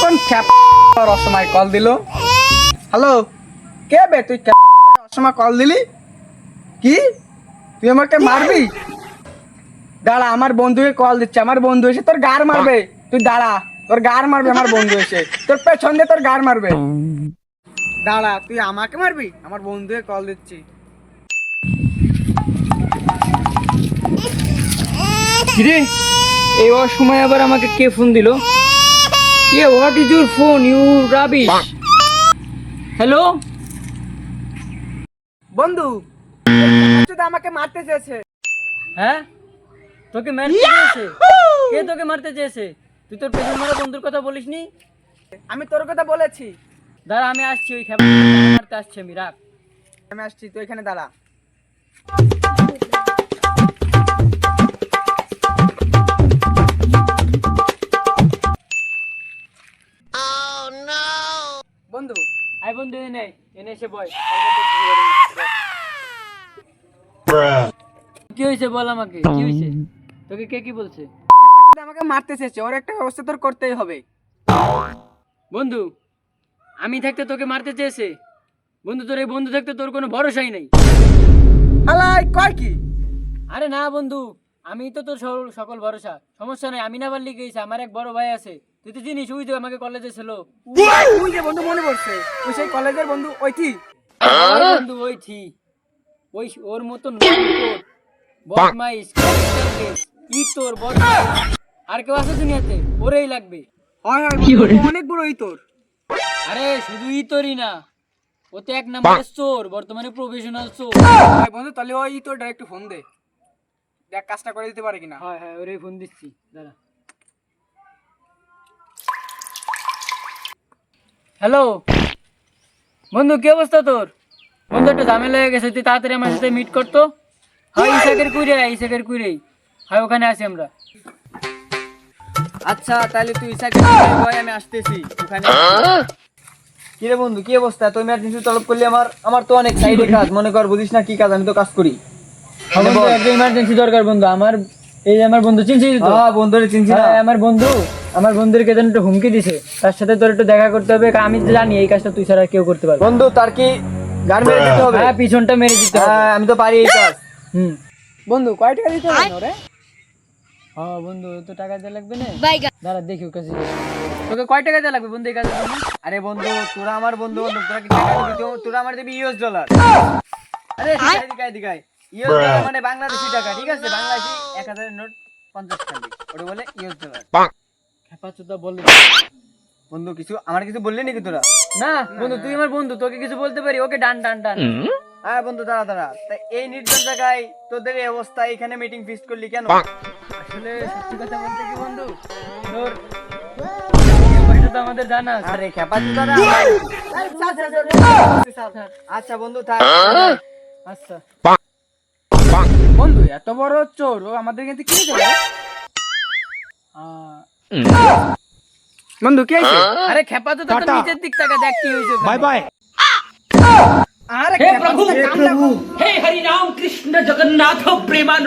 কোন রসময় কল দিল? হ্যালো? কে বে তুই রসময় কল দিলি? কি? তুই আমাকে মারবি? দাঁড়া আমার বন্ধুকে কল দিচ্ছে। আমার বন্ধু এসে তোর গার মারবে। তুই দাঁড়া তোর গার মারবে আমার বন্ধু এসে। তোর পেছন দিয়ে তোর গার মারবে। দাঁড়া তুই আমাকে মারবি? আমার বন্ধুকে কল দিচ্ছি। কিরে? এই সময় আবার আমাকে কে ফোন দিল? A what is your phone you rubbish hello বন্ধু যদি আমাকে মারতে চেয়েছে। হ্যাঁ? তোকে মারতে চেয়েছে? কে তোকে মারতে চেয়েছে? তুই তোর পেছন মারা বন্ধুর কথা বলিসনি? আমি তোর কথা বলেছি। দাঁড়া আমি আসছি ওই খেপা মারতে আসছি আমি রাখ। আমি আসছি তুই এখানে দাঁড়া। বন্ধু? আই বন্ধু এনে এনে এসে বয়। কি হয়েছে বল আমাকে? কি হয়েছে? তোকে কে কি বলছে? আমাকে মারতে চেয়েছে ওর একটা ব্যবস্থা তোর করতেই হবে। বন্ধু আমি থাকতে তোকে মারতে চেয়েছে। বন্ধু তোর এই বন্ধু থাকতে তোর কোনো ভরসাই নাই। আলাই কয় কি? আরে না বন্ধু আমি তো তোর সকল- সকল ভরসা। সমস্যা নাই আমি না পারলে গেছি আমার এক বড় ভাই আছে। তুই তো জিনিস ওই তো আমাকে কলেজে ছিল। তুই যে বন্ধু মনে পড়ছে তুই সেই কলেজের বন্ধু ওই কি বন্ধু ওই ওই ওর মতন বদমাইশ ই তোর বদমাইশ? আর কেউ আছে দুনিয়াতে? ওরেই লাগবে। হয় হয় অনেক বড় ওই তোর। আরে শুধু ই তোরই না। ও তো এক নম্বরের চোর বর্তমানে প্রফেশনাল চোর। ভাই বন্ধু তাহলে ওই তোর ডাইরেক্ট ফোন দে। দেখ কাজটা করে দিতে পারে কিনা। হ্যাঁ হ্যাঁ ওরে ফোন দিচ্ছি। দাঁড়া। হ্যালো? বন্ধু কি অবস্থা তোর? বন্ধু একটা ঝামেলা হয়ে গেছে তুই তাড়াতাড়ি আমার সাথে মিট করতো হ্যাঁ ইসাকের কুইরে ইসাকের কুইরেই হ্যাঁ ওখানে আছি আমরা। আচ্ছা তাহলে তুই ইসাকে বয় আমি আসতেছি। ওখানে কি রে বন্ধু কি অবস্থা? তুই ইমার্জেন্সি তলব করলি আমার আমার তো অনেক সাইডে কাজ। মনে কর বুঝিস না কি কাজ আমি তো কাজ করি। হ্যাঁ, বন্ধু একটা ইমার্জেন্সি দরকার বন্ধু। আমার এই আমার বন্ধু চিনছিস তো? হ্যাঁ বন্ধুরে চিনছি না। হ্যাঁ, আমার বন্ধু আমার বন্ধুর কে যেন একটু হুমকি দিছে তার সাথে তোর একটু দেখা করতে হবে আমি তো জানি এই কাজটা তুই ছাড়া কেউ করতে পারবে বন্ধু তার কি গান মেরে দিতে হবে? হ্যাঁ পিছনটা মেরে দিতে হবে। হ্যাঁ আমি তো পারি এই কাজ। হুম। বন্ধু কয় টাকা দিতে হবে না রে হ্যাঁ বন্ধু তো টাকা দেওয়া লাগবে না? দাঁড়া দেখি ওর কাছে। তোকে কয় টাকা দেওয়া লাগবে বন্ধু এই কাজের আরে বন্ধু তোরা আমার বন্ধু বন্ধু তোরা কি টাকা দিবি? তোরা আমার দিবি ইউএস ডলার। আরে দিকাই দিকাই দিকাই ইউএস ডলার মানে বাংলাদেশি টাকা ঠিক আছে? বাংলাদেশি এক হাজারের নোট পঞ্চাশ টাকা ওটা বলে ইউএস ডলার খেপা চোদা বলে বন্ধু কিছু আমার কিছু বললি নাকি তোরা? না বন্ধু তুই আমার বন্ধু তোকে কিছু বলতে পারি? ওকে ডান ডান ডান। হ্যাঁ বন্ধু দাঁড়া দাঁড়া। তাই এই নির্জন জায়গায় তোদের এই অবস্থা এখানে মিটিং ফিক্স করলি কেন? আসলে সত্যি কথা বলতে কি বন্ধু? তোর এই অবস্থা তো আমাদের জানা। আরে খেপা আচ্ছা বন্ধু থাক। আচ্ছা। বন্ধু এত বড় চোর ও আমাদের কিন্তু কি দেবে? বন্ধু কি হয়েছে আরে খেপা তো তোর নিচের দিক থেকে দেখ কি হয়েছে বাই বাই। আরে হে প্রভু হে হরি রাম কৃষ্ণ জগন্নাথ প্রেমানন্দ।